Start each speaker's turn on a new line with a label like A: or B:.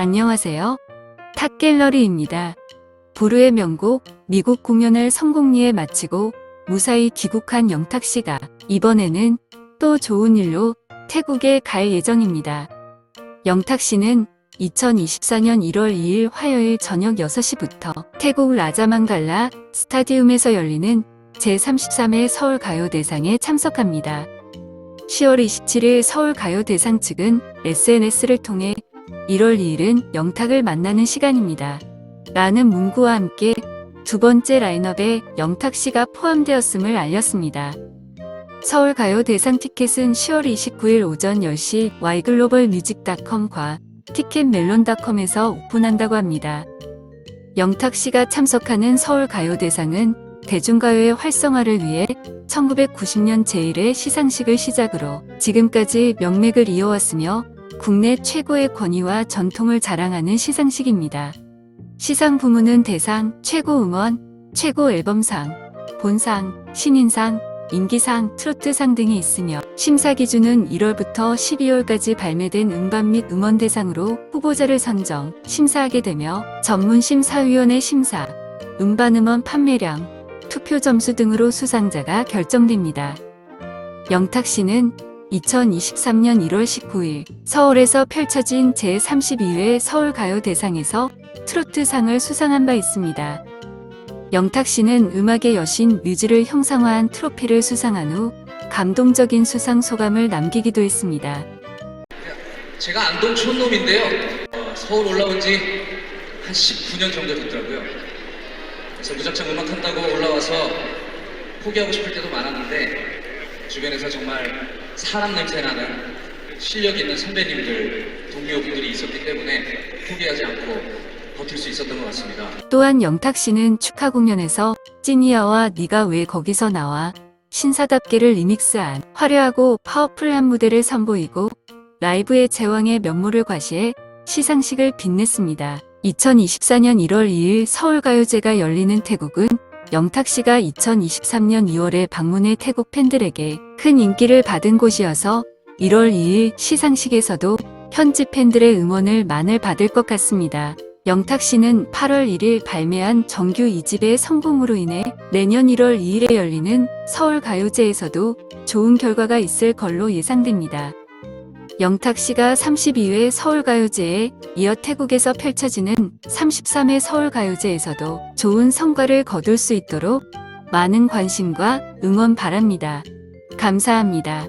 A: 안녕하세요. 탑갤러리입니다. 부르의 명곡 미국 공연을 성공리에 마치고 무사히 귀국한 영탁 씨가 이번에는 또 좋은 일로 태국에 갈 예정입니다. 영탁 씨는 2024년 1월 2일 화요일 저녁 6시부터 태국 라자망갈라 스타디움에서 열리는 제33회 서울가요대상에 참석합니다. 10월 27일 서울가요대상 측은 SNS를 통해 1월 2일은 영탁을 만나는 시간입니다. 라는 문구와 함께 두 번째 라인업에 영탁 씨가 포함되었음을 알렸습니다. 서울 가요 대상 티켓은 10월 29일 오전 10시 yglobal-music.com과 티켓멜론닷컴에서 오픈한다고 합니다. 영탁 씨가 참석하는 서울 가요 대상은 대중가요의 활성화를 위해 1990년 제1회 시상식을 시작으로 지금까지 명맥을 이어왔으며 국내 최고의 권위와 전통을 자랑하는 시상식입니다. 시상 부문은 대상, 최고 음원, 최고 앨범상, 본상, 신인상, 인기상, 트로트상 등이 있으며 심사 기준은 1월부터 12월까지 발매된 음반 및 음원 대상으로 후보자를 선정, 심사하게 되며 전문 심사위원회 심사, 음반 음원 판매량, 투표 점수 등으로 수상자가 결정됩니다. 영탁 씨는 2023년 1월 19일 서울에서 펼쳐진 제32회 서울가요대상에서 트로트상을 수상한 바 있습니다. 영탁 씨는 음악의 여신 뮤즈를 형상화한 트로피를 수상한 후 감동적인 수상 소감을 남기기도 했습니다.
B: 제가 안동 촌놈인데요. 어, 서울 올라온 지 한 19년 정도 됐더라고요. 그래서 무작정 음악 한다고 올라와서 포기하고 싶을 때도 많았는데 주변에서 정말 사람 냄새 나는 실력 있는 선배님들, 동료분들이 있었기 때문에 포기하지 않고 버틸 수 있었던 것 같습니다.
A: 또한 영탁 씨는 축하 공연에서 찐이야와 네가 왜 거기서 나와 신사답게를 리믹스한 화려하고 파워풀한 무대를 선보이고 라이브의 제왕의 면모를 과시해 시상식을 빛냈습니다. 2024년 1월 2일 서울가요제가 열리는 태국은 영탁 씨가 2023년 2월에 방문해 태국 팬들에게 큰 인기를 받은 곳이어서 1월 2일 시상식에서도 현지 팬들의 응원을 많이 받을 것 같습니다. 영탁 씨는 8월 1일 발매한 정규 2집의 성공으로 인해 내년 1월 2일에 열리는 서울 가요제에서도 좋은 결과가 있을 걸로 예상됩니다. 영탁 씨가 32회 서울가요제에 이어 태국에서 펼쳐지는 33회 서울가요제에서도 좋은 성과를 거둘 수 있도록 많은 관심과 응원 바랍니다. 감사합니다.